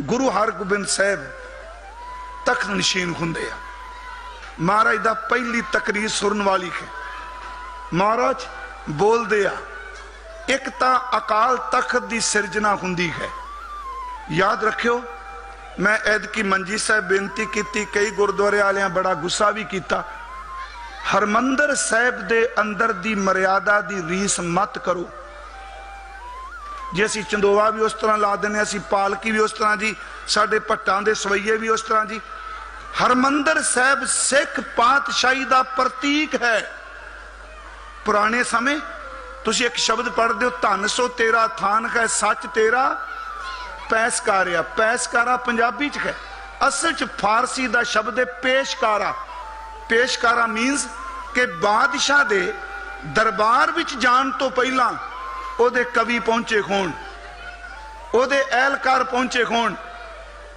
ਗੁਰੂ ਹਰਗੋਬਿੰਦ ਸਾਹਿਬ ਤਖਤ ਨਸ਼ੀਨ ਹੁੰਦੇ ਆ। ਮਹਾਰਾਜ ਦਾ ਪਹਿਲੀ ਤਕਰੀਰ ਸੁਣਨ ਵਾਲੀ ਹੈ। ਮਹਾਰਾਜ ਬੋਲਦੇ ਆ, ਇੱਕ ਤਾਂ ਅਕਾਲ ਤਖਤ ਦੀ ਸਿਰਜਣਾ ਹੁੰਦੀ ਹੈ। ਯਾਦ ਰੱਖਿਓ, ਮੈਂ ਐਦਕੀ ਮੰਜੀ ਸਾਹਿਬ ਬੇਨਤੀ ਕੀਤੀ, ਕਈ ਗੁਰਦੁਆਰੇ ਵਾਲਿਆਂ ਬੜਾ ਗੁੱਸਾ ਵੀ ਕੀਤਾ। ਹਰਮੰਦਰ ਸਾਹਿਬ ਦੇ ਅੰਦਰ ਦੀ ਮਰਿਆਦਾ ਦੀ ਰੀਸ ਮਤ ਕਰੋ। ਜੇ ਅਸੀਂ ਚੰਦੋਵਾ ਵੀ ਉਸ ਤਰ੍ਹਾਂ ਲਾ ਦਿੰਨੇ ਅਸੀਂ ਪਾਲਕੀ ਵੀ ਉਸ ਤਰ੍ਹਾਂ ਜੀ, ਸਾਡੇ ਪੱਟਾਂ ਦੇ ਸਵਈਏ ਵੀ ਉਸ ਤਰ੍ਹਾਂ ਜੀ। ਹਰਮੰਦਰ ਸਾਹਿਬ ਸਿੱਖ ਪਾਤਸ਼ਾਹੀ ਦਾ ਪ੍ਰਤੀਕ ਹੈ। ਪੁਰਾਣੇ ਸਮੇਂ ਤੁਸੀਂ ਇੱਕ ਸ਼ਬਦ ਪੜ੍ਹਦੇ ਹੋ, ਧੰਨ ਸੋ ਤੇਰਾ, ਥਾਨ ਹੈ ਸੱਚ ਤੇਰਾ ਪੈਸਕਾਰਿਆ ਪੈਸਕਾਰਾ ਪੰਜਾਬੀ ਚ ਹੈ। ਅਸਲ ਚ ਫਾਰਸੀ ਦਾ ਸ਼ਬਦ ਹੈ ਪੇਸ਼ਕਾਰਾ ਪੇਸ਼ਕਾਰਾ ਮੀਨਸ ਕਿ ਬਾਦਸ਼ਾਹ ਦੇ ਦਰਬਾਰ ਵਿੱਚ ਜਾਣ ਤੋਂ ਪਹਿਲਾਂ ਉਹਦੇ ਕਵੀ ਪਹੁੰਚੇ ਹੋਣ, ਉਹਦੇ ਐਲਕਾਰ ਪਹੁੰਚੇ ਹੋਣ।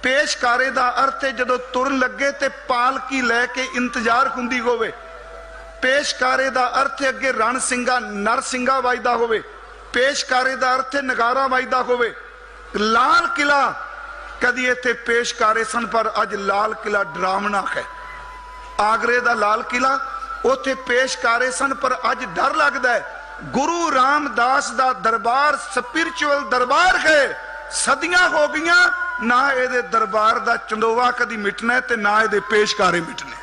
ਪੇਸ਼ਕਾਰੇ ਦਾ ਅਰਥ ਹੈ ਜਦੋਂ ਤੁਰਨ ਲੱਗੇ ਤੇ ਪਾਲਕੀ ਲੈ ਕੇ ਇੰਤਜ਼ਾਰ ਹੁੰਦੀ ਹੋਵੇ। ਪੇਸ਼ਕਾਰੇ ਦਾ ਅਰਥ ਹੈ ਅੱਗੇ ਰਣ ਸਿੰਘਾ, ਨਰ ਸਿੰਘਾ ਵੱਜਦਾ ਹੋਵੇ। ਪੇਸ਼ਕਾਰੇ ਦਾ ਅਰਥ ਹੈ ਨਗਾਰਾ ਵੱਜਦਾ ਹੋਵੇ। ਲਾਲ ਕਿਲਾ ਕਦੀ ਇੱਥੇ ਪੇਸ਼ਕਾਰੇ ਸਨ, ਪਰ ਅੱਜ ਲਾਲ ਕਿਲਾ ਡਰਾਮਣਾ ਹੈ। ਆਗਰੇ ਦਾ ਲਾਲ ਕਿਲਾ ਉੱਥੇ ਪੇਸ਼ਕਾਰੇ ਸਨ, ਪਰ ਅੱਜ ਡਰ ਲੱਗਦਾ ਹੈ। ਗੁਰੂ ਰਾਮਦਾਸ ਦਾ ਦਰਬਾਰ ਸਪਿਰਚੁਅਲ ਦਰਬਾਰ ਹੈ। ਸਦੀਆਂ ਹੋ ਗਈਆਂ, ਨਾ ਇਹਦੇ ਦਰਬਾਰ ਦਾ ਚੰਦੋਵਾ ਕਦੀ ਮਿਟਣਾ ਤੇ ਨਾ ਇਹਦੇ ਪੇਸ਼ਕਾਰੇ ਮਿਟਣੇ।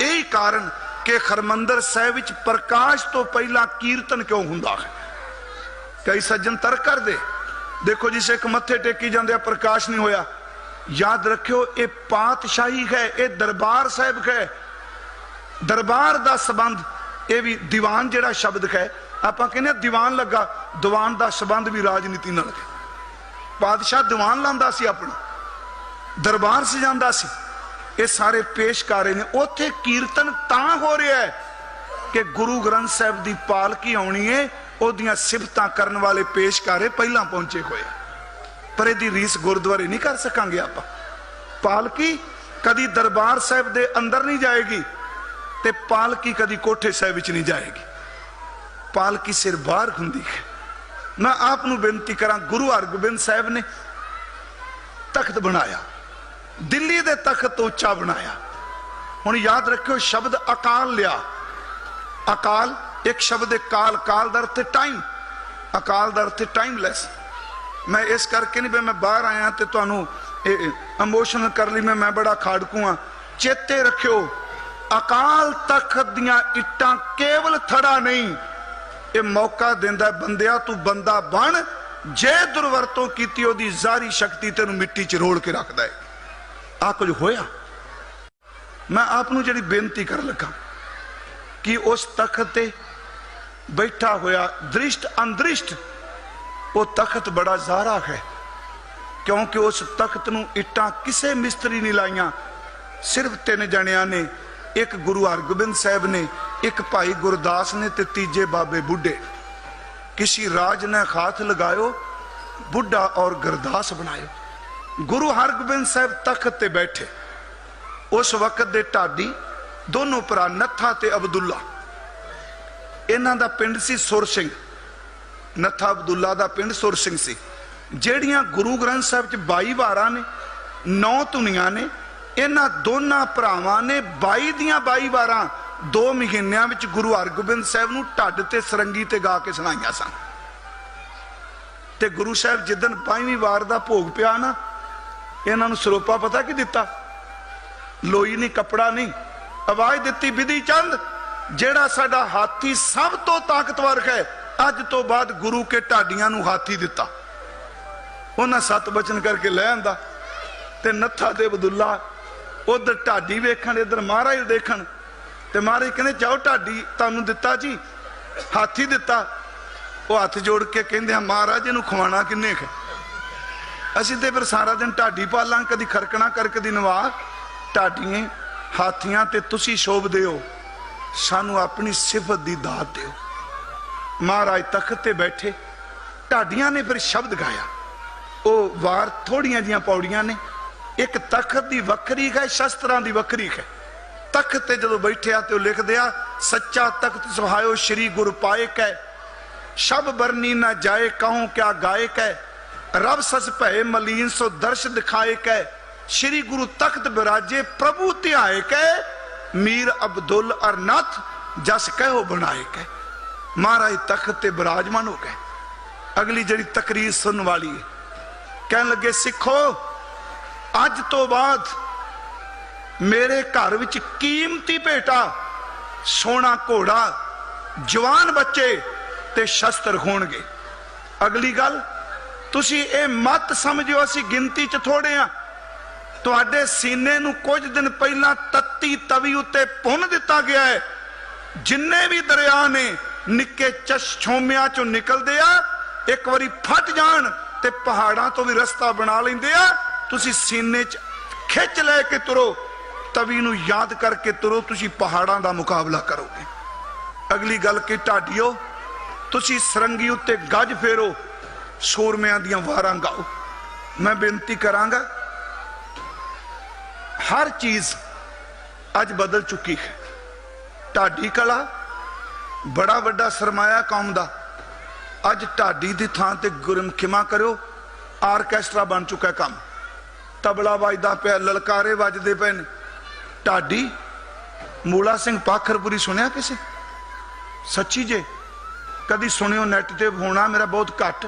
ਇਹੀ ਕਾਰਨ ਕਿ ਹਰਮੰਦਰ ਸਾਹਿਬ ਵਿੱਚ ਪ੍ਰਕਾਸ਼ ਤੋਂ ਪਹਿਲਾਂ ਕੀਰਤਨ ਕਿਉਂ ਹੁੰਦਾ ਹੈ? ਕਈ ਸੱਜਣ ਤਰਕ ਕਰਦੇ, ਦੇਖੋ ਜਿਸ ਸਿੱਖ ਮੱਥੇ ਟੇਕੀ ਜਾਂਦੇ ਆ, ਪ੍ਰਕਾਸ਼ ਨਹੀਂ ਹੋਇਆ। ਯਾਦ ਰੱਖਿਓ, ਇਹ ਪਾਤਸ਼ਾਹੀ ਹੈ, ਇਹ ਦਰਬਾਰ ਸਾਹਿਬ ਹੈ। ਦਰਬਾਰ ਦਾ ਸਬੰਧ, ਇਹ ਵੀ ਦੀਵਾਨ ਜਿਹੜਾ ਸ਼ਬਦ ਹੈ ਆਪਾਂ ਕਹਿੰਦੇ ਦੀਵਾਨ ਲੱਗਾ, ਦੀਵਾਨ ਦਾ ਸਬੰਧ ਵੀ ਰਾਜਨੀਤੀ ਨਾਲ ਹੈ। ਬਾਦਸ਼ਾਹ ਦੀਵਾਨ ਲਾਂਦਾ ਸੀ ਆਪਣਾ, ਦਰਬਾਰ ਸਜਾਉਂਦਾ ਸੀ। ਇਹ ਸਾਰੇ ਪੇਸ਼ਕਾਰੇ ਨੇ। ਉੱਥੇ ਕੀਰਤਨ ਤਾਂ ਹੋ ਰਿਹਾ ਹੈ ਕਿ ਗੁਰੂ ਗ੍ਰੰਥ ਸਾਹਿਬ ਦੀ ਪਾਲਕੀ ਆਉਣੀ ਏ, ਉਹਦੀਆਂ ਸਿਫਤਾਂ ਕਰਨ ਵਾਲੇ ਪੇਸ਼ਕਾਰੇ ਪਹਿਲਾਂ ਪਹੁੰਚੇ ਹੋਏ ਪਰ ਇਹਦੀ ਰੀਸ ਗੁਰਦੁਆਰੇ ਨਹੀਂ ਕਰ ਸਕਾਂਗੇ ਆਪਾਂ। ਪਾਲਕੀ ਕਦੀ ਦਰਬਾਰ ਸਾਹਿਬ ਦੇ ਅੰਦਰ ਨਹੀਂ ਜਾਏਗੀ ਤੇ ਪਾਲਕੀ ਕਦੀ ਕੋਠੇ ਸਾਹਿਬ ਵਿੱਚ ਨਹੀਂ ਜਾਏਗੀ। ਪਾਲਕੀ ਸਿਰ ਬਾਹਰ ਹੁੰਦੀ ਹੈ? ਮੈਂ ਆਪ ਨੂੰ ਬੇਨਤੀ ਕਰਾਂ, ਗੁਰੂ ਹਰਗੋਬਿੰਦ ਸਾਹਿਬ ਨੇ ਤਖਤ ਬਣਾਇਆ। ਦਿੱਲੀ ਦੇ ਤਖਤ ਤੋਂ ਉੱਚਾ ਬਣਾਇਆ। ਹੁਣ ਯਾਦ ਰੱਖਿਓ, ਸ਼ਬਦ ਅਕਾਲ ਲਿਆ। ਅਕਾਲ, ਇੱਕ ਸ਼ਬਦ ਹੈ ਕਾਲ ਕਾਲ ਦਾ ਅਰਥ ਟਾਈਮ ਅਕਾਲ ਦਾ ਅਰਥ ਹੈ ਟਾਈਮਲੈਸ ਮੈਂ ਇਸ ਕਰਕੇ ਨਹੀਂ ਮੈਂ ਬਾਹਰ ਆਇਆ ਤੇ ਤੁਹਾਨੂੰ ਇਮੋਸ਼ਨਲ ਕਰ ਲਈ, ਮੈਂ ਮੈਂ ਬੜਾ ਖਾੜਕੂ ਆ ਚੇਤੇ ਰੱਖਿਓ, ਅਕਾਲ ਤਖਤ ਦੀਆਂ ਇੱਟਾਂ ਕੇਵਲ ਥੜਾ ਨਹੀਂ ਇਹ ਮੌਕਾ ਦਿੰਦਾ ਬੰਦਿਆ ਤੂੰ ਬੰਦਾ ਬਣ, ਜੇ ਦੁਰਵਰਤੋਂ ਕੀਤੀ ਉਹਦੀ ਜ਼ਾਰੀ ਸ਼ਕਤੀ ਤੈਨੂੰ ਮਿੱਟੀ 'ਚ ਰੋਲ ਕੇ ਰੱਖਦਾ ਹੈ। ਆ ਕੁਝ ਹੋਇਆ? ਮੈਂ ਆਪ ਨੂੰ ਜਿਹੜੀ ਬੇਨਤੀ ਕਰਨ ਲੱਗਾ, ਕਿ ਉਸ ਤਖਤ ਤੇ ਬੈਠਾ ਹੋਇਆ ਦ੍ਰਿਸ਼ਟ ਅੰਦ੍ਰਿਸ਼ਟ, ਉਹ ਤਖਤ ਬੜਾ ਜ਼ਾਰਾ ਹੈ, ਕਿਉਂਕਿ ਉਸ ਤਖਤ ਨੂੰ ਇੱਟਾਂ ਕਿਸੇ ਮਿਸਤਰੀ ਨਹੀਂ ਲਾਈਆਂ, ਸਿਰਫ ਤਿੰਨ ਜਣਿਆਂ ਨੇ, ਇੱਕ ਗੁਰੂ ਹਰਗੋਬਿੰਦ ਸਾਹਿਬ ਨੇ ਇੱਕ ਭਾਈ ਗੁਰਦਾਸ ਨੇ ਤੇ ਤੀਜੇ ਬਾਬੇ ਬੁੱਢੇ। ਕਿਸੇ ਰਾਜ ਨੇ ਖਾਤ ਲਗਾਇਓ, ਬੁੱਢਾ ਔਰ ਗੁਰਦਾਸ ਬਣਾਇਓ। ਗੁਰੂ ਹਰਗੋਬਿੰਦ ਸਾਹਿਬ ਤਖਤ ਤੇ ਬੈਠੇ। ਉਸ ਵਕਤ ਦੇ ਢਾਡੀ, ਦੋਨੋਂ ਭਰਾ ਨੱਥਾ ਤੇ ਅਬਦੁੱਲਾ। ਇਹਨਾਂ ਦਾ ਪਿੰਡ ਸੀ ਸੁਰ ਸਿੰਘ। ਨੱਥਾ ਅਬਦੁੱਲਾ ਦਾ ਪਿੰਡ ਸੁਰ ਸਿੰਘ ਸੀ। ਜਿਹੜੀਆਂ ਗੁਰੂ ਗ੍ਰੰਥ ਸਾਹਿਬ ਚ 22 ਵਾਰਾਂ ਨੇ, ਨੌ ਧੁਨੀਆਂ ਨੇ, ਇਹਨਾਂ ਦੋਨਾਂ ਭਰਾਵਾਂ ਨੇ 22 ਦੀਆਂ 22 ਵਾਰਾਂ ਦੋ ਮਹੀਨਿਆਂ ਵਿੱਚ ਗੁਰੂ ਹਰਗੋਬਿੰਦ ਸਾਹਿਬ ਨੂੰ ਢੱਡ ਤੇ ਸਰੰਗੀ ਤੇ ਗਾ ਕੇ ਸੁਣਾਈਆਂ ਸਨ। ਤੇ ਗੁਰੂ ਸਾਹਿਬ ਜਿੱਦਨ 22ਵੀਂ ਵਾਰ ਦਾ ਭੋਗ ਪਿਆ ਨਾ, ਇਹਨਾਂ ਨੂੰ ਸਰੋਪਾ ਪਤਾ ਕੀ ਦਿੱਤਾ? ਲੋਈ ਨਹੀਂ ਕਪੜਾ ਨਹੀਂ ਆਵਾਜ਼ ਦਿੱਤੀ, ਵਿਧੀ ਚੰਦ, ਜਿਹੜਾ ਸਾਡਾ ਹਾਥੀ ਸਭ ਤੋਂ ਤਾਕਤਵਰ ਹੈ, ਅੱਜ ਤੋਂ ਬਾਅਦ ਗੁਰੂ ਕੇ ਢਾਡੀਆਂ ਨੂੰ ਹਾਥੀ ਦਿੱਤਾ। ਉਹਨਾਂ ਸਤ ਬਚਨ ਕਰਕੇ ਲੈ ਆਂਦਾ, ਤੇ ਨੱਥਾ ਤੇ ਬਦੁੱਲਾ, ਉਧਰ ਢਾਡੀ ਵੇਖਣ, ਇਧਰ ਮਹਾਰਾਜ ਦੇਖਣ ਤੇ ਮਹਾਰਾਜ ਕਹਿੰਦੇ, ਜਾਓ ਢਾਡੀ, ਤੁਹਾਨੂੰ ਦਿੱਤਾ ਜੀ। ਹਾਥੀ ਦਿੱਤਾ। ਉਹ ਹੱਥ ਜੋੜ ਕੇ ਕਹਿੰਦੇ ਆ, ਮਹਾਰਾਜ, ਇਹਨੂੰ ਖਵਾਣਾ ਕਿੰਨੇ ਹੈ ਅਸੀਂ ਤੇ ਫਿਰ ਸਾਰਾ ਦਿਨ ਢਾਡੀ ਪਾਲਾਂ ਕਦੀ ਖਰਕਣਾ ਕਰ, ਕਦੀ ਨਵਾ। ਢਾਡੀਆਂ ਹਾਥੀਆਂ ਤੇ ਤੁਸੀਂ ਸ਼ੋਭਦੇ ਹੋ ਸਾਨੂੰ ਆਪਣੀ ਸਿਫਤ ਦੀ ਦਾਤ ਦਿਓ। ਮਹਾਰਾਜ ਤਖਤ ਤੇ ਬੈਠੇ। ਢਾਡੀਆਂ ਨੇ ਫਿਰ ਸ਼ਬਦ ਗਾਇਆ। ਉਹ ਵਾਰ ਥੋੜੀਆਂ ਜੀਆਂ ਪੌੜੀਆਂ ਨੇ। ਇੱਕ ਤਖਤ ਦੀ ਵੱਖਰੀ ਹੈ, ਸ਼ਸਤਰਾਂ ਦੀ ਵੱਖਰੀ ਹੈ। ਤਖਤ ਤੇ ਜਦੋਂ ਬੈਠਿਆ ਤੇ ਉਹ ਲਿਖਦੇ ਆ, ਸੱਚਾ ਤਖਤ ਸੁਹਾਇਓ ਸ੍ਰੀ ਗੁਰ ਪਾਏ ਕੈ ਸ਼ਬ ਬਰਨੀ ਨਾ ਜਾਏ ਕਹੂੰ ਕਿਆ ਗਾਇਕ ਹੈ। ਰਬ ਸਸ ਭਏ ਮਲੀਨ ਸੋ ਦਰਸ਼ ਦਿਖਾਏ ਕੈ ਸ੍ਰੀ ਗੁਰੂ ਤਖਤ ਬਿਰਾਜੇ ਪ੍ਰਭੂ ਧਿਆਏ ਕੈ ਮੀਰ ਅਬਦੁਲ ਅਰਨਥ ਜਸ ਕਹਿਓ ਬਣਾਏ ਕੈ ਮਹਾਰਾਜ ਤਖਤ ਤੇ ਬਿਰਾਜਮਾਨ ਹੋ ਗਏ। ਅਗਲੀ ਜਿਹੜੀ ਤਕਰੀਰ ਸੁਣਨ ਵਾਲੀ ਹੈ, ਕਹਿਣ ਲੱਗੇ, ਸਿੱਖੋ, ਅੱਜ ਤੋਂ ਬਾਅਦ ਮੇਰੇ ਘਰ ਵਿੱਚ ਕੀਮਤੀ ਭੇਟਾ ਸੋਨਾ ਘੋੜਾ, ਜਵਾਨ ਬੱਚੇ ਤੇ ਸ਼ਸਤਰ ਹੋਣਗੇ। ਅਗਲੀ ਗੱਲ, ਤੁਸੀਂ ਇਹ ਮਤ ਸਮਝਿਓ, ਅਸੀਂ ਗਿਣਤੀ 'ਚ ਥੋੜੇ ਆ। ਤੁਹਾਡੇ ਸੀਨੇ ਨੂੰ ਕੁਝ ਦਿਨ ਪਹਿਲਾਂ ਤੱਤੀ ਤਵੀ ਉੱਤੇ ਭੁੰਨ ਦਿੱਤਾ ਗਿਆ ਹੈ। ਜਿੰਨੇ ਵੀ ਦਰਿਆ ਨੇ, ਨਿੱਕੇ ਚਸ਼ਮਿਆਂ ਚੋਂ ਨਿਕਲਦੇ ਆ, ਇੱਕ ਵਾਰੀ ਫਟ ਜਾਣ ਤੇ ਪਹਾੜਾਂ ਤੋਂ ਵੀ ਰਸਤਾ ਬਣਾ ਲੈਂਦੇ ਆ। ਤੁਸੀਂ ਸੀਨੇ 'ਚ ਖਿੱਚ ਲੈ ਕੇ ਤੁਰੋ। ਤਵੀ ਨੂੰ ਯਾਦ ਕਰਕੇ ਤੁਰੋ, ਤੁਸੀਂ ਪਹਾੜਾਂ ਦਾ ਮੁਕਾਬਲਾ ਕਰੋਗੇ। ਅਗਲੀ ਗੱਲ ਕਿ, ਢਾਡੀਓ, ਤੁਸੀਂ ਸਰੰਗੀ ਉੱਤੇ ਗੱਜ ਫੇਰੋ, ਸੂਰਮਿਆਂ ਦੀਆਂ ਵਾਰਾਂ ਗਾਓ। ਮੈਂ ਬੇਨਤੀ ਕਰਾਂਗਾ, ਹਰ ਚੀਜ਼ ਅੱਜ ਬਦਲ ਚੁੱਕੀ ਹੈ। ਢਾਡੀ ਕਲਾ ਬੜਾ ਵੱਡਾ ਸਰਮਾਇਆ ਕੌਮ ਦਾ। ਅੱਜ ਢਾਡੀ ਦੀ ਥਾਂ ਤੇ ਗੁਰਮਖਿਮਾ ਕਰਿਓ, ਆਰਕੈਸਟਰਾ ਬਣ ਚੁੱਕਾ ਕੰਮ। ਤਬਲਾ ਵੱਜਦਾ ਪਿਆ, ਲਲਕਾਰੇ ਵੱਜਦੇ ਪਏ ਨੇ। ਢਾਡੀ ਮੂਲਾ ਸਿੰਘ ਪਾਖਰਪੁਰੀ ਸੁਣਿਆ ਕਿਸੇ? ਸੱਚੀ ਜੇ, ਕਦੀ ਸੁਣਿਓ ਨੈਟ ਤੇ ਹੋਣਾ ਮੇਰਾ ਬਹੁਤ ਘੱਟ।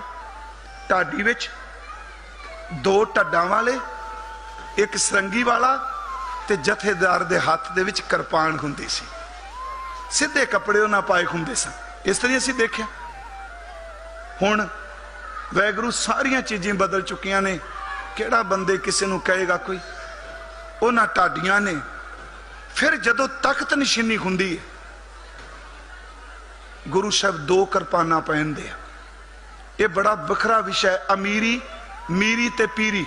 ਢਾਡੀ ਵਿੱਚ ਦੋ ਢੱਡਾਂ ਵਾਲੇ, ਇੱਕ ਸਰੰਗੀ ਵਾਲਾ ਤੇ ਜਥੇਦਾਰ ਦੇ ਹੱਥ ਦੇ ਵਿੱਚ ਕਿਰਪਾਨ ਹੁੰਦੀ ਸੀ। ਸਿੱਧੇ ਕੱਪੜੇ ਉਹਨਾਂ ਪਾਏ ਹੁੰਦੇ ਸਨ। ਇਸ ਤਰ੍ਹਾਂ ਅਸੀਂ ਦੇਖਿਆ। ਹੁਣ ਵੈਗਰੂ ਸਾਰੀਆਂ ਚੀਜ਼ਾਂ ਬਦਲ ਚੁੱਕੀਆਂ ਨੇ। ਕਿਹੜਾ ਬੰਦੇ ਕਿਸੇ ਨੂੰ ਕਹੇਗਾ ਕੋਈ? ਉਹਨਾਂ ਢਾਡੀਆਂ ਨੇ ਫਿਰ ਜਦੋਂ ਤਖਤ ਨਿਸ਼ਾਨੀ ਹੁੰਦੀ ਹੈ, ਗੁਰੂ ਸਾਹਿਬ ਦੋ ਕਿਰਪਾਨਾਂ ਪਹਿਨਦੇ ਆ। ਇਹ ਬੜਾ ਵੱਖਰਾ ਵਿਸ਼ਾ ਹੈ, ਅਮੀਰੀ, ਮੀਰੀ ਤੇ ਪੀਰੀ।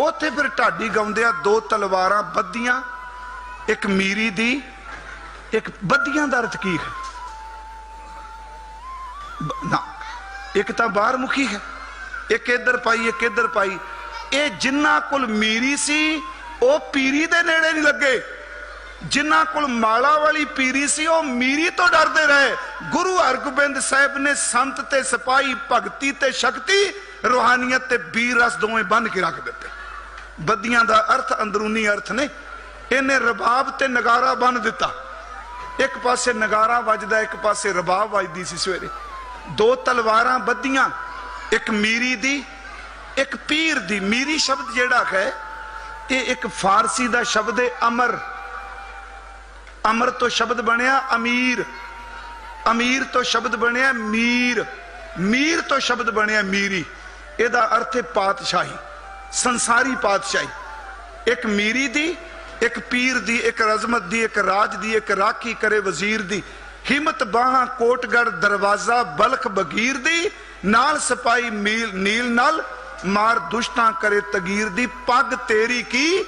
ਉੱਥੇ ਫਿਰ ਢਾਡੀ ਗਾਉਂਦੇ ਆ, ਦੋ ਤਲਵਾਰਾਂ ਬੱਧੀਆਂ, ਇੱਕ ਮੀਰੀ ਦੀ, ਇੱਕ ਬੱਦੀਆਂ ਦਾ ਅਰਥ ਕੀ ਹੈ। ਨਾ, ਇੱਕ ਤਾਂ ਬਾਹਰ ਮੁਖੀ ਹੈ, ਇੱਕ ਇੱਧਰ ਪਾਈ, ਇੱਕ ਇੱਧਰ ਪਾਈ। ਇਹ ਜਿੰਨਾ ਕੋਲ ਮੀਰੀ ਸੀ ਉਹ ਪੀਰੀ ਦੇ ਨੇੜੇ ਨਹੀਂ ਲੱਗੇ। ਜਿਨ੍ਹਾਂ ਕੋਲ ਮਾਲਾ ਵਾਲੀ ਪੀਰੀ ਸੀ, ਉਹ ਮੀਰੀ ਤੋਂ ਡਰਦੇ ਰਹੇ। ਗੁਰੂ ਹਰਗੋਬਿੰਦ ਸਾਹਿਬ ਨੇ ਸੰਤ ਤੇ ਸਿਪਾਹੀ, ਭਗਤੀ ਤੇ ਸ਼ਕਤੀ, ਰੂਹਾਨੀਅਤ ਤੇ ਬੀਰ ਰਸ ਦੋਵੇਂ ਬੰਨ ਕੇ ਰੱਖ ਦਿੱਤੇ। ਬੱਦੀਆਂ ਦਾ ਅਰਥ ਅੰਦਰੂਨੀ ਅਰਥ ਨੇ। ਇਹਨੇ ਰਬਾਬ ਤੇ ਨਗਾਰਾ ਬੰਨ ਦਿੱਤਾ। ਇੱਕ ਪਾਸੇ ਨਗਾਰਾ ਵੱਜਦਾ, ਇੱਕ ਪਾਸੇ ਰਬਾਬ ਵੱਜਦੀ ਸੀ ਸਵੇਰੇ। ਦੋ ਤਲਵਾਰਾਂ ਬੱਦੀਆਂ ਇੱਕ ਮੀਰੀ ਦੀ, ਇੱਕ ਪੀਰ ਦੀ। ਮੀਰੀ ਸ਼ਬਦ ਜਿਹੜਾ ਹੈ ਇਹ ਇੱਕ ਫਾਰਸੀ ਦਾ ਸ਼ਬਦ ਹੈ ਅਮਰ। ਅਮਰ ਤੋਂ ਸ਼ਬਦ ਬਣਿਆ ਅਮੀਰ। ਅਮੀਰ ਤੋਂ ਸ਼ਬਦ ਬਣਿਆ ਮੀਰ। ਮੀਰ ਤੋਂ ਸ਼ਬਦ ਬਣਿਆ ਮੀਰੀ। ਇਹਦਾ ਅਰਥ ਹੈ ਪਾਤਸ਼ਾਹੀ, ਸੰਸਾਰੀ ਪਾਤਸ਼ਾਹੀ। ਇੱਕ ਮੀਰੀ ਦੀ, ਇੱਕ ਪੀਰ ਦੀ, ਇੱਕ ਰਜ਼ਮਤ ਦੀ, ਇੱਕ ਰਾਜ ਦੀ, ਇੱਕ ਰਾਖੀ ਕਰੇ ਵਜ਼ੀਰ ਦੀ। ਹਿੰਮਤ ਬਾਹਾਂ ਕੋਟਗੜ ਦਰਵਾਜ਼ਾ, ਬਲਖ ਬਗੀਰ ਦੀ, ਨਾਲ ਸਿਪਾਈ ਮੀਲ ਨੀਲ ਨਾਲ ਮਾਰ ਦੁਸ਼ਟਾਂ ਕਰੇ ਤਗੀਰ ਦੀ, ਪੱਗ ਤੇਰੀ ਕੀ?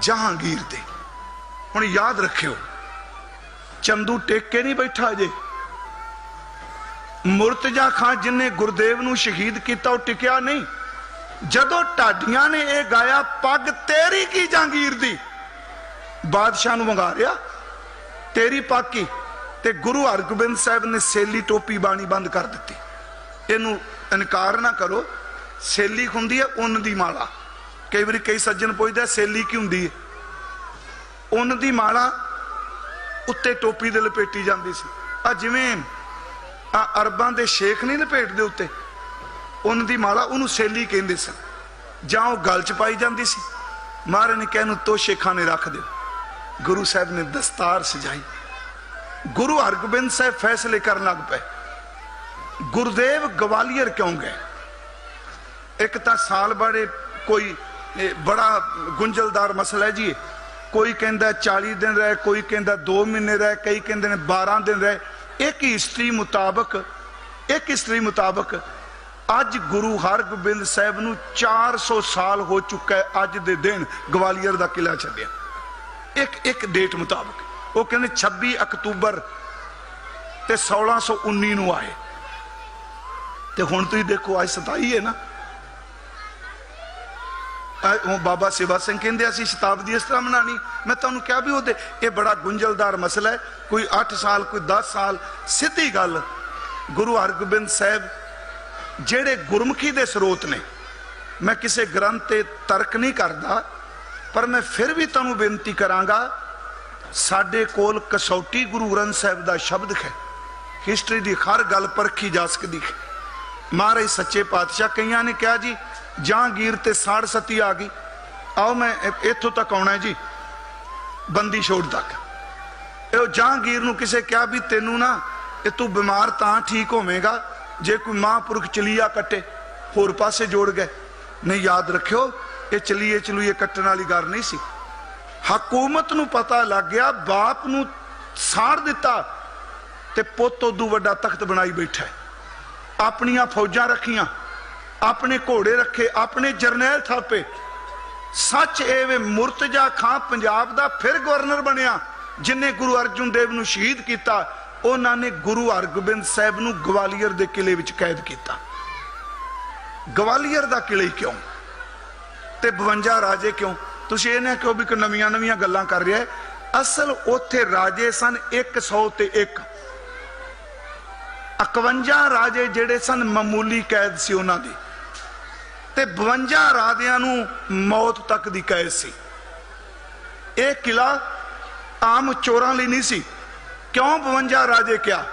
ਜਹਾਂਗੀਰ ਦੀ ਹੁਣ ਯਾਦ ਰੱਖਿਓ, ਚੰਦੂ ਟੇਕ ਕੇ ਨਹੀਂ ਬੈਠਾ ਜੇ ਮੁਰਤਜਾ ਖਾਨ ਜਿਨੇ ਗੁਰਦੇਵ ਨੂੰ ਸ਼ਹੀਦ ਕੀਤਾ, ਉਹ ਟਿਕਿਆ ਨਹੀਂ। ਜਦੋਂ ਢਾਡੀਆਂ ਨੇ ਇਹ ਗਾਇਆ, ਪੱਗ ਤੇਰੀ ਕੀ ਜਹਾਂਗੀਰ ਦੀ? ਬਾਦਸ਼ਾਹ ਨੂੰ ਮੰਗਾ ਰਿਆ ਤੇਰੀ ਪੱਗ ਕੀ ਤੇ ਗੁਰੂ ਹਰਗੋਬਿੰਦ ਸਾਹਿਬ ਨੇ ਸੇਲੀ ਟੋਪੀ ਬਾਣੀ ਬੰਦ ਕਰ ਦਿੱਤੀ। ਇਹਨੂੰ ਇਨਕਾਰ ਨਾ ਕਰੋ। ਸੇਲੀ ਹੁੰਦੀ ਹੈ, ਉਨ ਦੀ ਮਾਲਾ। ਕਈ ਵਾਰੀ ਕਈ ਸੱਜਣ ਪੁੱਛਦੇ ਸੇਲੀ ਕੀ ਹੁੰਦੀ ਹੈ? ਉਨ ਦੀ ਮਾਲਾ ਉੱਤੇ ਟੋਪੀ ਦੇ ਲਪੇਟੀ ਜਾਂਦੀ ਸੀ। ਆ ਜਿਵੇਂ ਆ ਅਰਬਾਂ ਦੇ ਸ਼ੇਖ ਨਹੀਂ ਲਪੇਟਦੇ ਉੱਤੇ? ਉਨ ਦੀ ਮਾਲਾ ਉਹਨੂੰ ਸੇਲੀ ਕਹਿੰਦੇ ਸਨ ਜਾਂ ਉਹ ਗਲ ਚ ਪਾਈ ਜਾਂਦੀ ਸੀ। ਮਹਾਰਾਜ ਨੇ ਕਹਿ ਨੂੰ ਤੋਸ਼ੇ ਖਾਨੇ ਰੱਖ ਦਿਓ। ਗੁਰੂ ਸਾਹਿਬ ਨੇ ਦਸਤਾਰ ਸਜਾਈ। ਗੁਰੂ ਹਰਗੋਬਿੰਦ ਸਾਹਿਬ ਫੈਸਲੇ ਕਰਨ ਲੱਗ ਪਏ। ਗੁਰਦੇਵ ਗਵਾਲੀਅਰ ਕਿਉਂ ਗਏ? ਇੱਕ ਤਾਂ ਸਾਲ ਬਾਰੇ ਕੋਈ ਬੜਾ ਗੁੰਝਲਦਾਰ ਮਸਲਾ ਹੈ ਜੀ। ਕੋਈ ਕਹਿੰਦਾ 40 ਦਿਨ ਰਹਿ, ਕੋਈ ਕਹਿੰਦਾ 2 ਮਹੀਨੇ ਰਹਿ, ਕਈ ਕਹਿੰਦੇ ਨੇ 12 ਦਿਨ ਰਹੇ। ਇੱਕ ਹਿਸਟਰੀ ਮੁਤਾਬਕ, ਇੱਕ ਹਿਸਟਰੀ ਮੁਤਾਬਕ ਅੱਜ ਗੁਰੂ ਹਰਗੋਬਿੰਦ ਸਾਹਿਬ ਨੂੰ 400 ਸਾਲ ਹੋ ਚੁੱਕਾ ਹੈ ਅੱਜ ਦੇ ਦਿਨ, ਗਵਾਲੀਅਰ ਦਾ ਕਿਲਾ ਛੱਡਿਆ। ਇੱਕ ਇੱਕ ਡੇਟ ਮੁਤਾਬਕ। ਉਹ ਕਹਿੰਦੇ 26 ਅਕਤੂਬਰ ਤੇ 1619 ਨੂੰ ਆਏ। ਤੇ ਹੁਣ ਤੁਸੀਂ ਦੇਖੋ, ਅੱਜ 27 ਹੈ ਨਾ। ਉਹ ਬਾਬਾ ਸੇਵਾ ਸਿੰਘ ਕਹਿੰਦੇ ਅਸੀਂ ਸ਼ਤਾਬਦੀ ਇਸ ਤਰ੍ਹਾਂ ਮਨਾਣੀ ਮੈਂ ਤੁਹਾਨੂੰ ਕਿਹਾ ਵੀ ਉਹਦੇ, ਇਹ ਬੜਾ ਗੁੰਝਲਦਾਰ ਮਸਲਾ ਹੈ। ਕੋਈ 8 ਸਾਲ, ਕੋਈ 10 ਸਾਲ, ਸਿੱਧੀ ਗੱਲ। ਗੁਰੂ ਹਰਗੋਬਿੰਦ ਸਾਹਿਬ ਜਿਹੜੇ ਗੁਰਮੁਖੀ ਦੇ ਸਰੋਤ ਨੇ, ਮੈਂ ਕਿਸੇ ਗ੍ਰੰਥ ਤੇ ਤਰਕ ਨਹੀਂ ਕਰਦਾ, ਪਰ ਮੈਂ ਫਿਰ ਵੀ ਤੁਹਾਨੂੰ ਬੇਨਤੀ ਕਰਾਂਗਾ, ਸਾਡੇ ਕੋਲ ਕਸੌਟੀ ਗੁਰੂ ਗ੍ਰੰਥ ਸਾਹਿਬ ਦਾ ਸ਼ਬਦ ਹੈ। ਹਿਸਟਰੀ ਦੀ ਹਰ ਗੱਲ ਪਰਖੀ ਜਾ ਸਕਦੀ ਹੈ। ਮਹਾਰਾਜ ਸੱਚੇ ਪਾਤਸ਼ਾਹ ਕਈਆਂ ਨੇ ਕਿਹਾ ਜੀ ਜਹਾਂਗੀਰ ਤੇ ਸਾੜ ਸਤੀ ਆ ਗਈ। ਆਓ ਮੈਂ ਇੱਥੋਂ ਤੱਕ ਆਉਣਾ ਜੀ। ਬੰਦੀ ਛੋੜ ਤੱਕ। ਇਹ ਜਹਾਂਗੀਰ ਨੂੰ ਕਿਸੇ ਕਿਹਾ ਵੀ ਤੈਨੂੰ ਨਾ, ਇਹ ਤੂੰ ਬਿਮਾਰ ਤਾਂ ਠੀਕ ਹੋਵੇਂਗਾ, ਜੇ ਕੋਈ ਮਹਾਂਪੁਰਖ ਚਲੀਆ ਕੱਟੇ, ਹੋਰ ਪਾਸੇ ਜੋੜ ਗਏ। ਨਹੀਂ, ਯਾਦ ਰੱਖਿਓ, ਇਹ ਚਲੀਏ ਚਲੂਏ ਕੱਟਣ ਵਾਲੀ ਗੱਲ ਨਹੀਂ ਸੀ। ਹਕੂਮਤ ਨੂੰ ਪਤਾ ਲੱਗ ਗਿਆ, ਬਾਪ ਨੂੰ ਸਾੜ ਦਿੱਤਾ ਤੇ ਪੁੱਤ ਉਦੋਂ ਵੱਡਾ ਤਖਤ ਬਣਾਈ ਬੈਠਾ ਆਪਣੀਆਂ ਫੌਜਾਂ ਰੱਖੀਆਂ। ਆਪਣੇ ਘੋੜੇ ਰੱਖੇ, ਆਪਣੇ ਜਰਨੈਲ ਥਾਪੇ। ਸੱਚ ਏਵੇਂ ਵੇ ਮੁਰਤਜਾ ਖਾਂ ਪੰਜਾਬ ਦਾ ਫਿਰ ਗਵਰਨਰ ਬਣਿਆ, ਜਿਨੇ ਗੁਰੂ ਅਰਜਨ ਦੇਵ ਨੂੰ ਸ਼ਹੀਦ ਕੀਤਾ, ਉਹਨਾਂ ਨੇ ਗੁਰੂ ਹਰਗੋਬਿੰਦ ਸਾਹਿਬ ਨੂੰ ਗਵਾਲੀਅਰ ਦੇ ਕਿਲੇ ਵਿੱਚ ਕੈਦ ਕੀਤਾ। ਗਵਾਲੀਅਰ ਦਾ ਕਿਲੇ ਕਿਉਂ? ਤੇ 52 ਰਾਜੇ ਕਿਉਂ? ਤੁਸੀਂ ਇਹ ਨਾ ਕਿਉਂ ਵੀ ਕਿ ਨਵੀਆਂ ਨਵੀਆਂ ਗੱਲਾਂ ਕਰ ਰਿਹਾ ਅਸਲ ਉੱਥੇ ਰਾਜੇ ਸਨ 100 ਤੇ 1 51 ਰਾਜੇ ਜਿਹੜੇ ਸਨ, ਮਾਮੂਲੀ ਕੈਦ ਸੀ ਉਹਨਾਂ ਦੀ। ਤੇ 52 ਰਾਜਿਆਂ ਨੂੰ ਮੌਤ ਤੱਕ ਦੀ ਕੈਦ ਸੀ। ਇਹ ਕਿਲਾ ਆਮ ਚੋਰਾਂ ਲਈ ਨਹੀਂ ਸੀ। ਕਿਉਂ 52 ਰਾਜੇ ਕਿਹਾ?